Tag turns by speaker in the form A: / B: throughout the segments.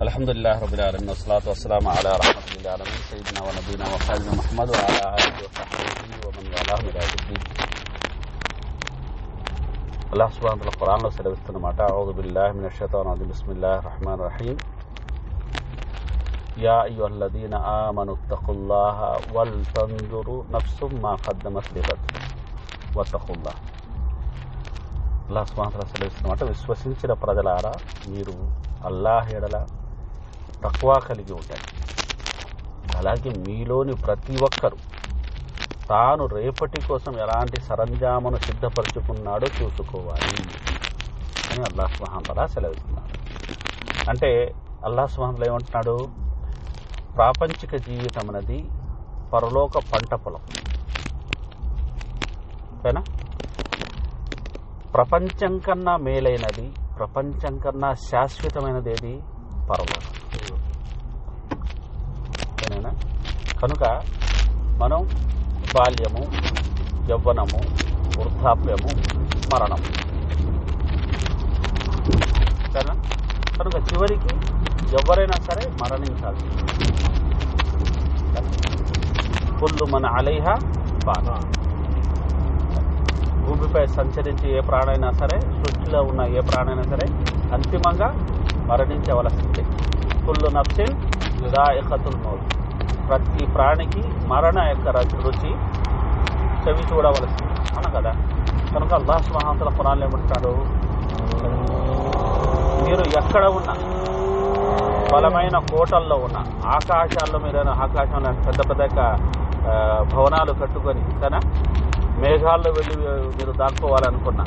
A: الحمد لله رب العالمين والصلاة والسلام على رحمة للعالمين سيدنا ونبينا وخالدنا محمد وعلى آله وصحبه ومن والاه إلى يوم الدين అల్లాహ్ సుబ్హానహు వతఆలా ఖురాన్లో సెలవిస్తున్నమాట అఊదు బిల్లాహి మినష్ షైతానిర్ రజీమ్ బిస్మిల్లాహిర్ రహమానిర్ రహీం యా అయ్యుహల్లదీన ఆమను తఖుల్లాహ వల్ తంజురు నఫ్సుం మా ఖద్దమత్ లిగద్ వత్తఖుల్లాహ్ అల్లాహ్ సుబ్హానహు వతఆలా సెలవిస్తున్నమాట విశ్వసించిన ప్రజలారా మీరు అల్లాహ్ ఎడల తక్కువ కలిగి ఉండండి అలాగే మీలోని ప్రతి ఒక్కరు తాను రేపటి కోసం ఎలాంటి సరంజామును సిద్ధపరచుకున్నాడో చూసుకోవాలి అని అల్లాహ్ సుహాంతలా సెలవిస్తున్నాడు. అంటే అల్లాహ్ సుహాంతలా ఏమంటున్నాడు? ప్రాపంచిక జీవితం అనేది పరలోక పంట పొలం. ఓకేనా? ప్రపంచం కన్నా మేలైనది ప్రపంచం కన్నా శాశ్వతమైనది ఏది? పరలోకం ఓకేనా కనుక మనం బాల్యము యవ్వనము వృద్ధాప్యము మరణము. సరేనా? కనుక చివరికి ఎవరైనా సరే మరణించాలి. కుళ్ళు మన అలైహ బాధ. భూమిపై సంచరించి ఏ ప్రాణైనా సరే సృష్టిలో ఉన్న ఏ ప్రాణైనా సరే అంతిమంగా మరణించవలసింది. కుళ్ళు నప్సిన్ యుదాయకతుల్ మౌత్. ప్రతి ప్రాణికి మరణ యొక్క రుచి- రుచి చెవి చూడవలసింది అన కదా? కనుక అల్లాహ్ మహాంతల పురాణాలు ఏమంటాడు మీరు ఎక్కడ ఉన్నా బలమైన కోటల్లో ఉన్న ఆకాశాల్లో మీరు ఆకాశంలో పెద్ద పెద్ద భవనాలు కట్టుకొని కదా? మేఘాల్లో వెళ్ళి మీరు దాక్కోవాలనుకున్నా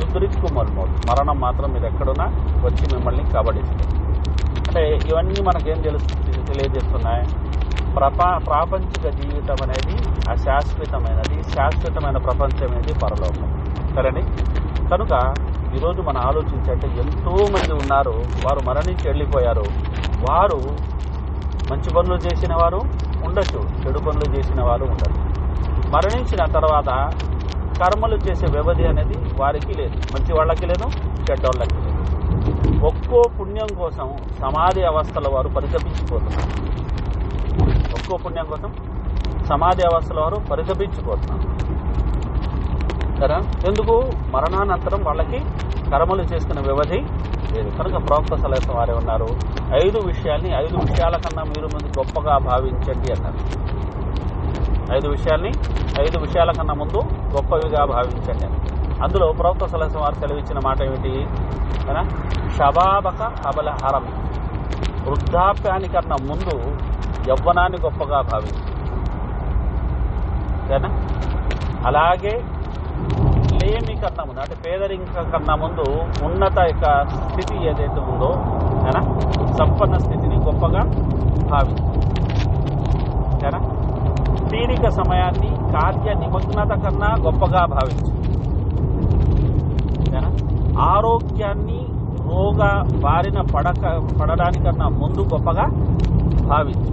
A: యుద్ధరిక్కు మల్మోదు మరణం మాత్రం మీరు ఎక్కడున్నా వచ్చి మిమ్మల్ని కబడిస్తుంది అంటే ఇవన్నీ మనకేం తెలుసు తెలియజేస్తున్నాయి? ప్రపా ప్రాపంచిక జీవితం అనేది అశాశ్వతమైనది శాశ్వతమైన ప్రపంచం అనేది పరలోకం. సరేండి కనుక ఈరోజు మనం ఆలోచించంటే ఎంతో మంది ఉన్నారు వారు మరణించి వెళ్ళిపోయారు. వారు మంచి పనులు చేసిన వారు ఉండొచ్చు చెడు పనులు చేసిన వారు ఉండరు. మరణించిన తర్వాత కర్మలు చేసే వ్యవధి అనేది వారికి లేదు. మంచి వాళ్ళకి లేదు చెడ్డోళ్ళకి లేదు. ఒక్కో పుణ్యం కోసం సమాధి అవస్థల వారు పరితపించిపోతున్నారు. ఒక్కో పుణ్యం కోసం సమాధి అవస్థల వారు పరితపించిపోతున్నారు కదా ఎందుకు? మరణానంతరం వాళ్ళకి కర్మలు చేసుకునే వ్యవధి లేదు. కనుక ప్రవక్త సలహా వారే ఉన్నారు. ఐదు విషయాల్ని ఐదు విషయాల కన్నా మీరు ముందు గొప్పగా భావించండి అన్నారు. ఐదు విషయాల్ని ఐదు విషయాల కన్నా ముందు గొప్పవిగా భావించండి అని అందులో ప్రవక్త సలహా వారు సెలవిచ్చిన మాట ఏమిటి? కదా షబాబక కబల హరం వృద్ధాప్యానికన్నా ముందు యవ్వనాన్ని గొప్పగా భావించు ఓకేనా అలాగే లేమి కన్నా ముందు అంటే పేదరిక కన్నా ముందు ఉన్నత యొక్క స్థితి ఏదైతే ఉందో ఓకేనా సంపన్న స్థితిని గొప్పగా భావించు ఓకేనా తీరిక సమయాన్ని కార్య నిమగ్నత కన్నా గొప్పగా భావించు ఓకేనా ఆరోగ్యాన్ని రోగ బారిన పడక పడడానికన్నా ముందు గొప్పగా భావించు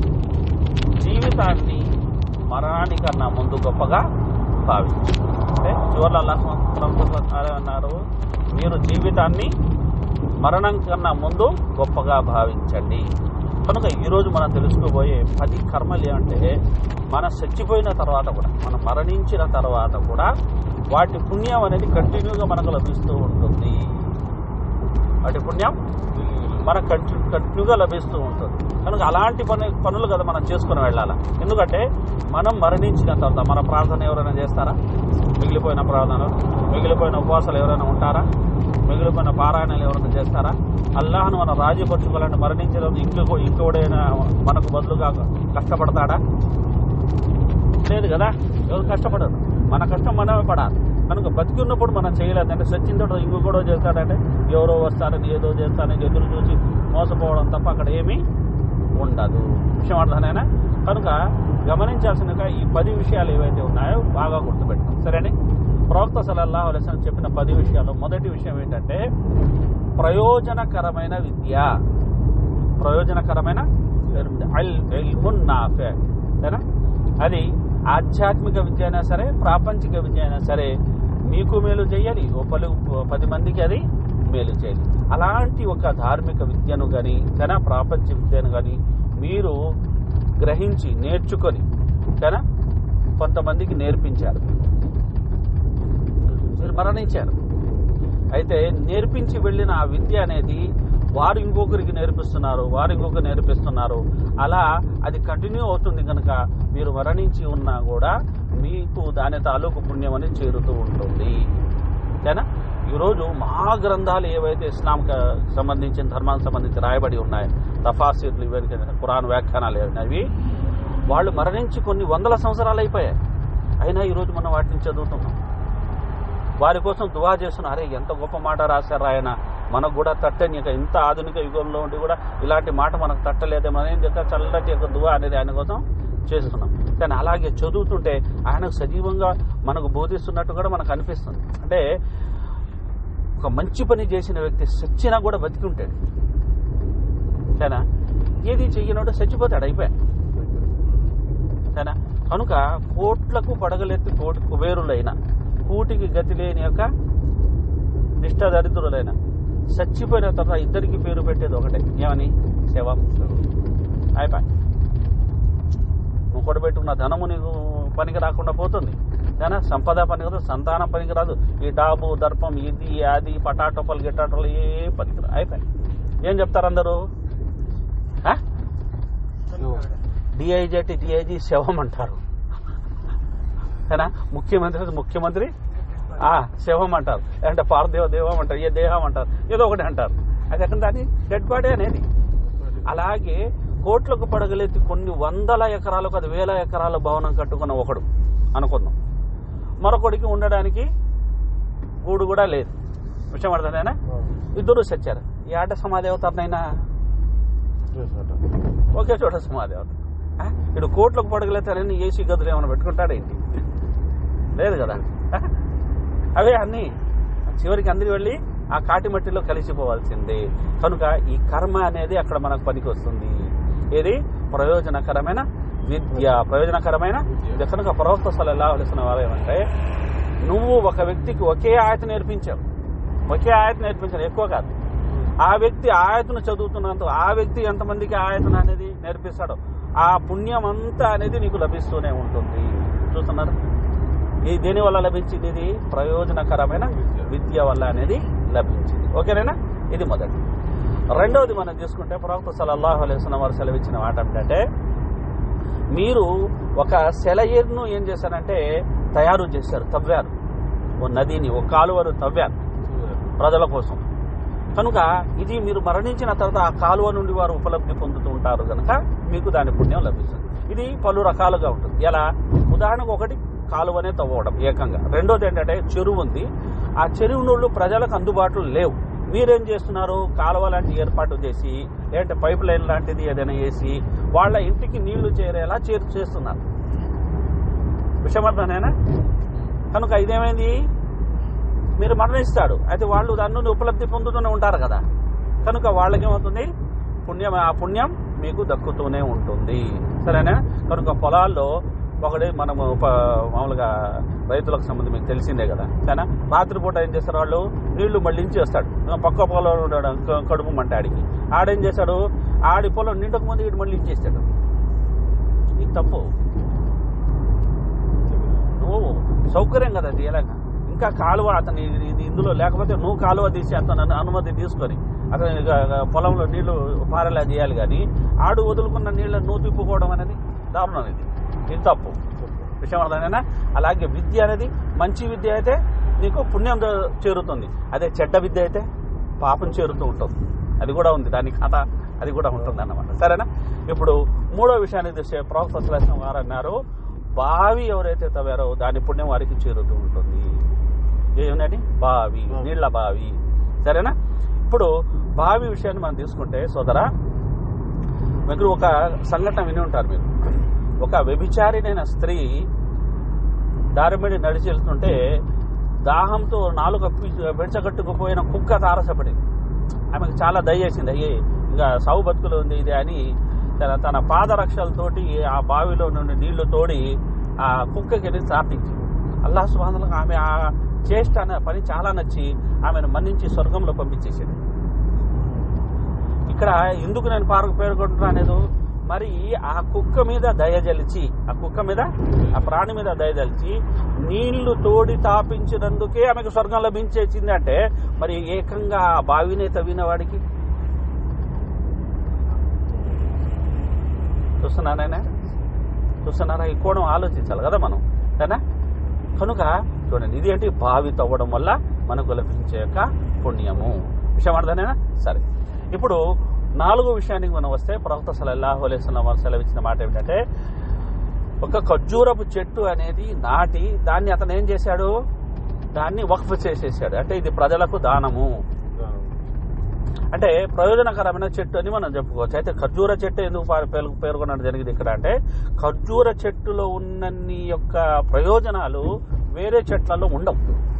A: జీవితాన్ని మరణానికన్నా ముందు గొప్పగా భావించు. అంటే చివరి అల్లాహ్ అన్నారు మీరు జీవితాన్ని మరణం కన్నా ముందు గొప్పగా భావించండి. కనుక ఈరోజు మనం తెలుసుకోబోయే పది కర్మలు ఏమంటే మన చచ్చిపోయిన తర్వాత కూడా మనం మరణించిన తర్వాత కూడా వాటి పుణ్యం అనేది కంటిన్యూగా మనకు లభిస్తూ ఉంటుంది. వాటి పుణ్యం మనకు కంటి కంటిన్యూగా లభిస్తూ ఉంటుంది. కనుక అలాంటి పని పనులు కదా మనం చేసుకుని వెళ్ళాలి? ఎందుకంటే మనం మరణించిన తర్వాత మన ప్రార్థన ఎవరైనా చేస్తారా? మిగిలిపోయిన ప్రార్థనలు మిగిలిపోయిన ఉపవాసాలు ఎవరైనా ఉంటారా? మిగిలిపోయిన పారాయణలు ఎవరైనా చేస్తారా? అల్లాహను మనం రాజీపరచుకోవాలంటే మరణించడం ఇంకో ఇంకోడైనా మనకు బదులుగా కష్టపడతాడా? లేదు కదా? ఎవరు కష్టపడరు. మన కష్టం మనమే పడాలి. కనుక బతికి ఉన్నప్పుడు మనం చేయలేదు. అంటే సచిన్ తోట ఇంకో కూడా చేస్తాడంటే ఎవరో వస్తారని ఏదో చేస్తారని ఎదురు చూసి మోసపోవడం తప్ప అక్కడ ఏమీ ఉండదు. విషయం అర్థమైనా కనుక గమనించాల్సిన ఈ పది విషయాలు ఏవైతే ఉన్నాయో బాగా గుర్తుపెట్టాం సరేనే ప్రవక్త సలల్లాహు అలైస్ చెప్పిన పది విషయాలు మొదటి విషయం ఏంటంటే ప్రయోజనకరమైన విద్య. ప్రయోజనకరమైన సరేనా? అది ఆధ్యాత్మిక విద్య అయినా సరే ప్రాపంచిక విద్య అయినా సరే మీకు మేలు చేయాలి ఓ పలు పది మందికి అది మేలు చేయాలి అలాంటి ఒక ధార్మిక విద్యను కానీ కానీ ప్రాపంచ విద్యను కానీ మీరు గ్రహించి నేర్చుకొని కానీ కొంతమందికి నేర్పించారు. మీరు మరణించారు. అయితే నేర్పించి వెళ్ళిన ఆ విద్య అనేది వారు ఇంకొకరికి నేర్పిస్తున్నారు వారు ఇంకొకరు నేర్పిస్తున్నారు. అలా అది కంటిన్యూ అవుతుంది కనుక మీరు మరణించి ఉన్నా కూడా మీకు దాని తాలూకు పుణ్యం అనేది చేరుతూ ఉంటుంది. ఓకేనా ఈరోజు మహాగ్రంథాలు ఏవైతే ఇస్లాంకి సంబంధించిన ధర్మానికి సంబంధించి రాయబడి ఉన్నాయి తఫాసీర్లు ఇవన్నీ ఖురాన్ వ్యాఖ్యానాలు అవి వాళ్ళు మరణించి కొన్ని వందల సంవత్సరాలు అయిపోయాయి. అయినా ఈరోజు మనం వాటిని చదువుతున్నాం. వారి కోసం దువా చేస్తున్న. అరే ఎంత గొప్ప మాట రాశారు ఆయన. మనకు కూడా తట్టని ఇంత ఆధునిక యుగంలో ఉండి కూడా ఇలాంటి మాట మనకు తట్టలేదేమో అని చెప్పి చల్లటి యొక్క దువా అనేది ఆయన కోసం చేస్తున్నాం. కానీ అలాగే చదువుతుంటే ఆయనకు సజీవంగా మనకు బోధిస్తున్నట్టు కూడా మనకు అనిపిస్తుంది. అంటే ఒక మంచి పని చేసిన వ్యక్తి సచ్చినా కూడా బతికి ఉంటాడు. సరేనా? ఏది చెయ్యనోడు చచ్చిపోతాడు అయిపోయా సరేనా? కనుక కోట్లకు పడగలెత్తి కోటి కుబేరులైన కూటికి గతి లేని యొక్క నిష్ఠ దరిద్రులైన చచ్చిపోయిన తర్వాత ఇద్దరికి పేరు పెట్టేది ఒకటే. ఏమని? సేవ అయిపోయి నువ్వు కూడా పెట్టుకున్న ధనము నీకు పనికి రాకుండా పోతుంది. కానీ సంపద పనికి రాదు సంతానం పనికి రాదు. ఈ డాబు దర్పం ఇది అది పటాటోపలు గిటాటోలు ఏ పనికి రాదు అయిపోయి. ఏం చెప్తారు అందరూ? డిఐజెటి డిఐజీ శవం అంటారు. కదా ముఖ్యమంత్రి ముఖ్యమంత్రి ఆ శవం అంటారు. అంటే పార్థివ దేవం అంటారు ఏ దేహం అంటారు ఏదో ఒకటి అంటారు. అది ఎక్కడ దాన్ని డెడ్ బాడీ అనేది. అలాగే కోట్లకు పడగలెత్తి కొన్ని వందల ఎకరాలకు అది వేల ఎకరాల భవనం కట్టుకున్న ఒకడు అనుకుందాం. మరొకడికి ఉండడానికి గూడు కూడా లేదు. విషయం అర్థమైనా ఇద్దరు సచ్చారు. ఈ ఆట సమాధి అవుతారనైనా ఒకే చోట సమాధి అవుతారు ఆ? ఇటు కోట్లకు పడగలెత్తారని ఏసీ గదులు ఏమైనా పెట్టుకుంటాడేంటి? లేదు కదా? అవే అన్నీ చివరికి అందరి వెళ్ళి ఆ కాటి మట్టిలో కలిసిపోవాల్సిందే. కనుక ఈ కర్మ అనేది అక్కడ మనకు పనికి వస్తుంది ఏది? ప్రయోజనకరమైన విద్య. ప్రయోజనకరమైన విద్య. కనుక ప్రవక్త సలల్లాహు వలసిన వసల్లం వారు ఏమంటే నువ్వు ఒక వ్యక్తికి ఒకే ఆయత నేర్పించావు. ఒకే ఆయత నేర్పించావు ఎక్కువ కాదు. ఆ వ్యక్తి ఆయతను చదువుతున్నంత ఆ వ్యక్తి ఎంతమందికి ఆయతను అనేది నేర్పిస్తాడో ఆ పుణ్యం అంతా అనేది నీకు లభిస్తూనే ఉంటుంది. చూస్తున్నారు? ఈ దేని వల్ల లభించింది ఇది? ప్రయోజనకరమైన విద్య వల్ల అనేది లభించింది. ఓకేనా ఇది మొదటి. రెండవది మనం చూసుకుంటే ప్రవక్త సలల్లాహు అలైహి వారు సెలవిచ్చిన మాట ఏంటంటే మీరు ఒక సెలయేరును ఏం చేశారంటే తయారు చేశారు తవ్వారు. ఓ నదిని ఓ కాలువను తవ్వారు ప్రజల కోసం. కనుక ఇది మీరు మరణించిన తర్వాత ఆ కాలువ నుండి వారు ఉపలబ్ధి పొందుతూ ఉంటారు కనుక మీకు దాని పుణ్యం లభిస్తుంది. ఇది పలు రకాలుగా ఉంటుంది. ఎలా? ఉదాహరణకు ఒకటి కాలువనే తవ్వడం ఏకంగా. రెండోది ఏంటంటే చెరువు ఉంది. ఆ చెరువు నీళ్ళు ప్రజలకు అందుబాటులో లేవు. మీరేం చేస్తున్నారు? కాలువ లాంటి ఏర్పాటు చేసి లేదంటే పైప్ లైన్ లాంటిది ఏదైనా వేసి వాళ్ళ ఇంటికి నీళ్ళు చేరేలా చేరు చేస్తున్నారు. విషమర్థనేనా కనుక ఇదేమైంది? మీరు మరణిస్తాడు అయితే వాళ్ళు దాని నుండి ఉపలబ్ధి పొందుతూనే ఉంటారు కదా. కనుక వాళ్ళకేమవుతుంది? పుణ్యం ఆ పుణ్యం మీకు దక్కుతూనే ఉంటుంది. సరేనా? కనుక పొలాల్లో ఒకటి మనము మామూలుగా రైతులకు సంబంధించి మీకు తెలిసిందే కదా. కానీ రాత్రిపూట ఏం చేస్తారు వాళ్ళు? నీళ్ళు మళ్ళించి వస్తాడు పక్క పొలంలో కడుపు మంట ఆడికి. ఆడేం చేశాడు ఆడి పొలం నిండక ముందు వీడు మళ్ళీ ఇచ్చేస్తాడు ఇది తప్పు. నువ్వు సౌకర్యం కదా అది ఇంకా కాలువ అతని ఇది ఇందులో లేకపోతే నువ్వు కాలువ తీసి అతను అనుమతి తీసుకొని అతను పొలంలో నీళ్ళు పారేలా చేయాలి కానీ ఆడు వదులుకున్న నీళ్ళ నువ్వు తిప్పుకోవడం అనేది దారుణం ఇది. ఇది తప్పు. విషయం అర్థమైనా అలాగే విద్య అనేది మంచి విద్య అయితే నీకు పుణ్యం చేరుతుంది. అదే చెడ్డ విద్య అయితే పాపం చేరుతూ ఉంటుంది. అది కూడా ఉంది. దాని కథ అది కూడా ఉంటుంది అన్నమాట సరేనా? ఇప్పుడు మూడో విషయాన్ని చూస్తే ప్రవక్త వారు అన్నారు బావి ఎవరైతే తవ్వారో దాని పుణ్యం వారికి చేరుతూ ఉంటుంది. ఏమన్నది బావి. నీళ్ళ బావి. సరేనా? ఇప్పుడు బావి విషయాన్ని మనం తీసుకుంటే సోదరా మీరు ఒక సంఘటన విని ఉంటారు మీరు. ఒక వ్యభిచారినైన స్త్రీ దారి మీద నడిచి వెళ్తుంటే దాహంతో నాలుక పెంచగట్టుకుపోయిన కుక్క తారసపడింది. ఆమెకు చాలా దయచేసింది అయ్యే ఇంకా సాగు బతుకులు ఉంది ఇది అని తన తన పాదరక్షలతోటి ఆ బావిలో నుండి నీళ్ళు తోడి ఆ కుక్కకి వెళ్ళి ప్రార్థించింది. అల్లాహ్ సుబానులకు ఆమె ఆ చేష్ట అనే పని చాలా నచ్చి ఆమెను మన్నించి స్వర్గంలో పంపించేసింది. ఇక్కడ ఎందుకు నేను పార్కు పేర్కొంటున్నా అనేది మరి ఆ కుక్క మీద దయజలిచి ఆ కుక్క మీద ఆ ప్రాణి మీద దయజలిచి నీళ్ళు తోడి తాపించినందుకే ఆమెకు స్వర్గం లభించేసిందంటే మరి ఏకంగా ఆ బావినే తవ్విన వాడికి? చూస్తున్నానైనా చూస్తున్నారా? ఈ కోణం ఆలోచించాలి కదా మనం. కదా కనుక చూడండి ఇది ఏంటి? బావి తవ్వడం వల్ల మనకు లభించే యొక్క పుణ్యము. విషయం అర్థమేనా? సరే. ఇప్పుడు నాలుగో విషయానికి మనం వస్తే ప్రవక్త సలల్లాహు అలైస్లం వారు సెలవిచ్చిన మాట ఏమిటంటే ఒక ఖర్జూరపు చెట్టు అనేది నాటి దాన్ని అతను ఏం చేశాడు? దాన్ని వక్ఫ్ చేసేసాడు. అంటే ఇది ప్రజలకు దానము. అంటే ప్రయోజనకరమైన చెట్టు అని మనం చెప్పుకోవచ్చు. అయితే ఖర్జూర చెట్టు ఎందుకు పేరు- పేర్కొనడం జరిగింది ఇక్కడ అంటే ఖర్జూర చెట్టులో ఉన్నన్ని యొక్క ప్రయోజనాలు వేరే చెట్లలో ఉండవు.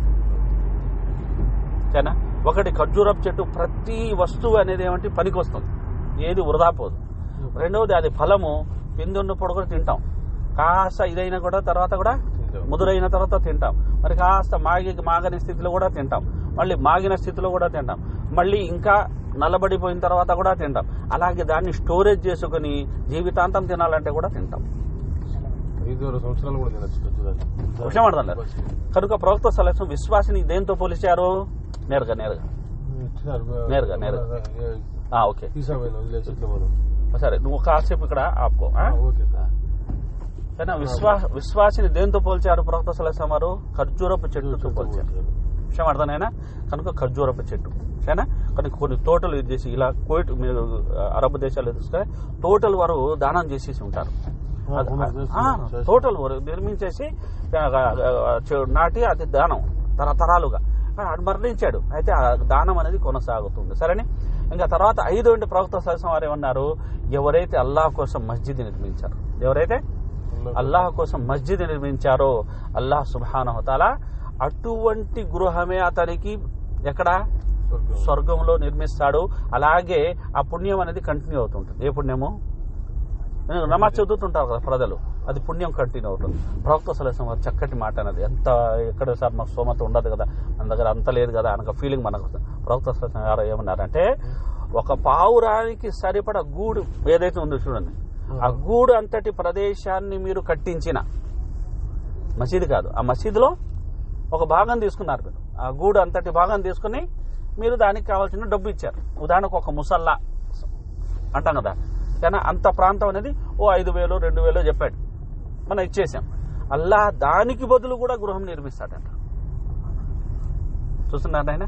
A: సరేనా? ఒకటి ఖర్జూరపు చెట్టు ప్రతి వస్తువు అనేది ఏమంటే పనికి వస్తుంది ఏది వృధా పోదు. రెండవది అది ఫలము పిందున్నప్పుడు కూడా తింటాం. కాస్త ఇదైనా కూడా తర్వాత కూడా ముదురైన తర్వాత తింటాం. మరి కాస్త మాగి మాగని స్థితిలో కూడా తింటాం. మళ్ళీ మాగిన స్థితిలో కూడా తింటాం. మళ్ళీ ఇంకా నల్లబడిపోయిన తర్వాత కూడా తింటాం. అలాగే దాన్ని స్టోరేజ్ చేసుకుని జీవితాంతం తినాలంటే కూడా తింటాం.
B: సంవత్సరాలు కూడా
A: కనుక ప్రవక్త సలహం విశ్వాసిని దేంతో పోలిచారు నేరుగా నేరుగా. నేరుగా, నేరుగా. ఓకే. సరే నువ్వు కాసేపు ఇక్కడ ఆపుకో కానీ విశ్వా విశ్వాసిని దేంతో పోల్చారు? ప్రవక్త సలహం వారు ఖర్జూరపు చెట్టుతో పోల్చారు. విషయం అర్థమైనా కనుక ఖర్జూరపు చెట్టు. సరేనా? కానీ కొన్ని తోటలు ఇది చేసి ఇలా కోయిట్ మీరు అరబ్ దేశాలు చూస్తే తోటలు వారు దానం చేసేసి ఉంటారు. తోటలు వారు నిర్మించేసి నాటి అది దానం తరతరాలుగా. మరణించాడు అయితే ఆ దానం అనేది కొనసాగుతుంది. సరేని? ఇంకా తర్వాత ఐదు ప్రవక్త సరసం వారు ఏమన్నారు? ఎవరైతే అల్లాహ్ కోసం మస్జిద్ నిర్మించారు ఎవరైతే అల్లాహ్ కోసం మస్జిద్ నిర్మించారో అల్లాహ్ సుబానహతాల అటువంటి గృహమే అతనికి ఎక్కడ?
B: స్వర్గం.
A: స్వర్గంలో నిర్మిస్తాడు. అలాగే ఆ పుణ్యం అనేది కంటిన్యూ అవుతుంటుంది. ఏ పుణ్యము? నమాజ్ చదువుతుంటారు కదా ప్రజలు. అది పుణ్యం కంటిన్యూ అవుతుంది. ప్రవక్త సలహం వారు చక్కటి మాట అనేది ఎంత ఎక్కడ సార్ మాకు స్తోమత ఉండదు కదా మన దగ్గర అంత లేదు కదా అనక ఫీలింగ్ మనకు వస్తుంది. ప్రవక్త సలహం గారు ఏమన్నారంటే ఒక పావురానికి సరిపడ గూడు ఏదైతే ఉందో చూడండి. ఆ గూడు అంతటి ప్రదేశాన్ని మీరు కట్టించిన మసీదు కాదు. ఆ మసీదులో ఒక భాగం తీసుకున్నారు మీరు. ఆ గూడు అంతటి భాగం తీసుకుని మీరు దానికి కావాల్సిన డబ్బు ఇచ్చారు. ఉదాహరణకు ఒక ముసల్లా అంటాం కదా. కానీ అంత ప్రాంతం అనేది ఓ ఐదు వేలు రెండు వేలు చెప్పాడు. మనం ఇచ్చేసాం అల్లా దానికి బదులు కూడా గృహం నిర్మిస్తాడంట. చూస్తున్నారు ఆయన?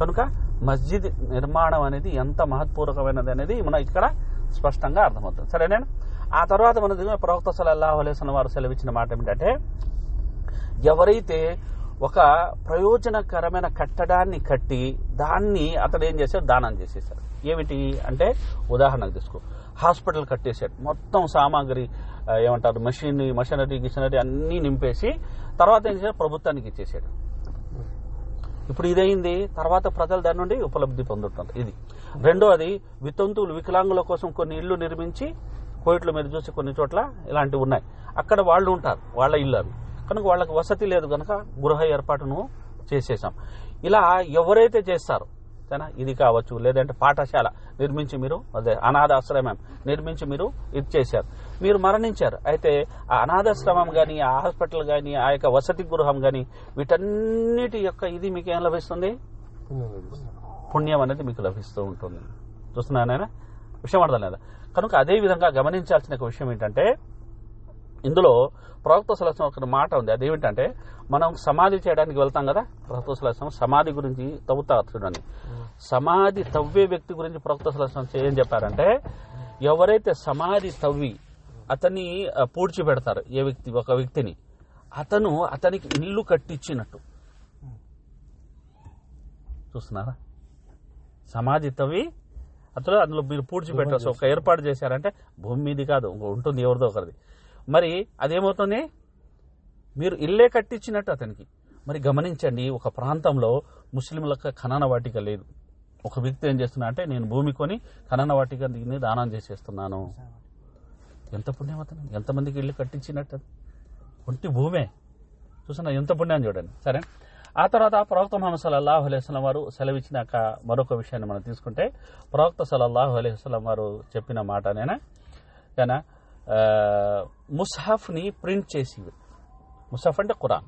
A: కనుక మస్జిద్ నిర్మాణం అనేది ఎంత మహత్పూర్వకమైనది అనేది మనం ఇక్కడ స్పష్టంగా అర్థమవుతుంది. సరేనా ఆ తర్వాత మన దగ్గర ప్రవక్త సలల్లాహు అలైహి వారు సెలవిచ్చిన మాట ఏమిటంటే ఎవరైతే ఒక ప్రయోజనకరమైన కట్టడాన్ని కట్టి దాన్ని అతడు ఏం చేశాడు? దానం చేసేసాడు ఏమిటి అంటే ఉదాహరణకు తీసుకో. హాస్పిటల్ కట్టేశాడు. మొత్తం సామాగ్రి ఏమంటారు మెషిన్ మెషనరీ గిషనరీ అన్నీ నింపేసి తర్వాత ఏం చేశాడు? ప్రభుత్వానికి ఇచ్చేసాడు ఇప్పుడు ఇదైంది తర్వాత ప్రజలు దాని నుండి ఉపలబ్ధి పొందుతుంది ఇది. రెండోది వితంతువులు వికలాంగుల కోసం కొన్ని ఇళ్ళు నిర్మించి కోయిట్ల మీద చూసి కొన్ని చోట్ల ఇలాంటివి ఉన్నాయి. అక్కడ వాళ్ళు ఉంటారు వాళ్ళ ఇల్లు అవి కనుక వాళ్ళకి వసతి లేదు కనుక గృహ ఏర్పాటును చేసేసాం ఇలా ఎవరైతే చేస్తారో సరేనా ఇది కావచ్చు. లేదంటే పాఠశాల నిర్మించి మీరు అదే అనాథాశ్రమం నిర్మించి మీరు ఇది చేశారు. మీరు మరణించారు. అయితే ఆ అనాథాశ్రమం కానీ ఆ హాస్పిటల్ కానీ ఆ యొక్క వసతి గృహం కానీ వీటన్నిటి యొక్క ఇది మీకు ఏం లభిస్తుంది?
B: పుణ్యం
A: అనేది మీకు లభిస్తూ ఉంటుంది. చూస్తున్నానైనా విషయం అర్థం లేదా? కనుక అదే విధంగా గమనించాల్సిన ఒక విషయం ఏంటంటే ఇందులో ప్రవక్త సలసం ఒక మాట ఉంది. అదేమిటంటే మనం సమాధి చేయడానికి వెళ్తాం కదా? ప్రవక్త సలసం సమాధి గురించి తవ్వుతారు చూడండి సమాధి తవ్వే వ్యక్తి గురించి ప్రవక్త సలసం ఏం చెప్పారంటే ఎవరైతే సమాధి తవ్వి అతన్ని పూడ్చి పెడతారు ఏ వ్యక్తి ఒక వ్యక్తిని అతను అతనికి ఇల్లు కట్టించినట్టు. చూస్తున్నారా? సమాధి తవ్వి అతను అందులో మీరు పూడ్చి పెట్టచ్చు ఒక ఏర్పాటు చేశారంటే భూమి మీది కాదు ఉంటుంది ఎవరిదో ఒకరిది. మరి అదేమవుతుంది? మీరు ఇల్లే కట్టించినట్టు అతనికి. మరి గమనించండి ఒక ప్రాంతంలో ముస్లింలకు ఖనన వాటిక లేదు. ఒక వ్యక్తి ఏం చేస్తున్నా అంటే నేను భూమి కొని ఖనన వాటిక దీన్ని దానం చేసేస్తున్నాను. ఎంత పుణ్యం అతను? ఎంతమందికి ఇల్లు కట్టించినట్టు ఒంటి భూమే. చూస్తున్నా ఎంత పుణ్యం చూడండి. సరే. ఆ తర్వాత ప్రవక్త ముహమ్మద్ సల్లాహు అలైస్లం వారు సెలవిచ్చినాక మరొక విషయాన్ని మనం తీసుకుంటే ప్రవక్త సల్లాహు అలైస్లం వారు చెప్పిన మాట నేనా? కానీ ముస్హఫ్ని ప్రింట్ చేసి ముసఫ్ అంటే ఖురాన్.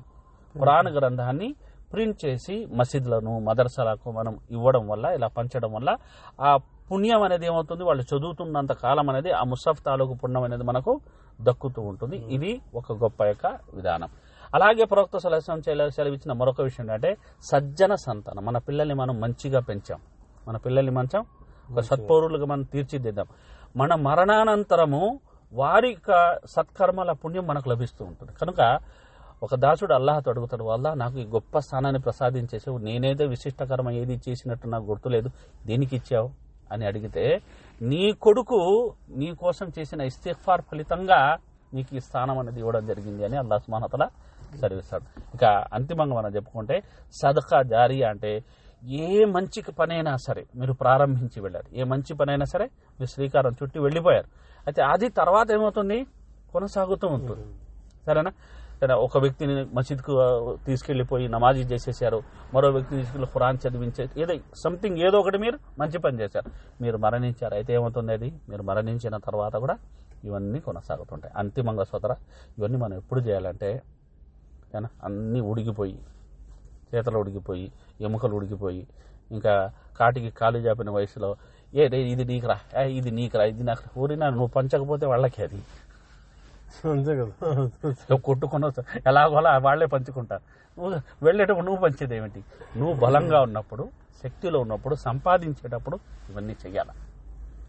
A: ఖురాన్ గ్రంథాన్ని ప్రింట్ చేసి మసీద్లను మదర్సాలకు మనం ఇవ్వడం వల్ల ఇలా పంచడం వల్ల ఆ పుణ్యం అనేది ఏమవుతుంది? వాళ్ళు చదువుతున్నంత కాలం అనేది ఆ ముసఫ్ తాలూకు పుణ్యం అనేది మనకు దక్కుతూ ఉంటుంది. ఇది ఒక గొప్ప యొక్క విధానం. అలాగే ప్రవక్త సలహం సెలవిచ్చిన మరొక విషయం ఏంటంటే సజ్జన సంతానం. మన పిల్లల్ని మనం మంచిగా పెంచాం. మన పిల్లల్ని మంచాం ఒక సత్పౌరులుగా మనం తీర్చిదిద్దాం. మన మరణానంతరము వారి యొక్క సత్కర్మల పుణ్యం మనకు లభిస్తూ ఉంటుంది. కనుక ఒక దాసుడు అల్లాహతో అడుగుతాడు వల్ల నాకు ఈ గొప్ప స్థానాన్ని ప్రసాదించేసావు. నేనేదో విశిష్టకర్మ ఏది చేసినట్టు నాకు గుర్తులేదు. దేనికి ఇచ్చావు? అని అడిగితే నీ కొడుకు నీ కోసం చేసిన ఇస్తిఫార్ ఫలితంగా నీకు ఈ స్థానం అనేది ఇవ్వడం జరిగింది అని అల్లా సుమానతల చదివిస్తాడు ఇక అంతిమంగా మనం చెప్పుకుంటే సదకా జారీ అంటే ఏ మంచి పనైనా సరే మీరు ప్రారంభించి వెళ్ళారు. ఏ మంచి పనైనా సరే మీరు శ్రీకారం చుట్టి వెళ్ళిపోయారు. అయితే అది తర్వాత ఏమవుతుంది? కొనసాగుతూ ఉంటుంది. సరేనా? సరే ఒక వ్యక్తిని మసీద్కు తీసుకెళ్ళిపోయి నమాజీ చేసేసారు మరో వ్యక్తిని తీసుకెళ్ళి ఖురాన్ చదివించే ఏదో సంథింగ్ ఏదో ఒకటి మీరు మంచి పని చేశారు. మీరు మరణించారు. అయితే ఏమవుతుంది అది? మీరు మరణించిన తర్వాత కూడా ఇవన్నీ కొనసాగుతుంటాయి. అంతిమంగా సోదర ఇవన్నీ మనం ఎప్పుడు చేయాలంటే అన్నీ ఉడిగిపోయి చేతలు ఉడికిపోయి ఎముకలు ఉడికిపోయి ఇంకా కాటికి కాలు జాపిన వయసులో ఏ రే ఇది నీకురా. ఏ ఇది నీకురా ఇది నాకు ఊరినా నువ్వు పంచకపోతే వాళ్ళకి అది.
B: అంతే కదా.
A: నువ్వు కొట్టుకున్న ఎలాగోలా వాళ్ళే పంచుకుంటారు నువ్వు వెళ్ళేటప్పుడు నువ్వు పంచేది ఏమిటి? నువ్వు బలంగా ఉన్నప్పుడు శక్తిలో ఉన్నప్పుడు సంపాదించేటప్పుడు ఇవన్నీ చెయ్యాలి?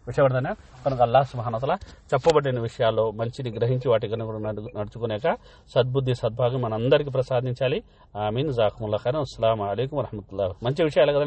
A: విషయపడదనే కనుక అల్లా సుమహానతల చెప్పబడిన విషయాల్లో మంచిని గ్రహించి వాటి కనుక నడు- నడుచుకునేక సద్బుద్ధి సద్భాగం మనందరికీ ప్రసాదించాలి. ఆమీన్. జాకుముల్లా ఖైర్ అస్సలం అయికం వరహమతుల్లా మంచి విషయాలు కదా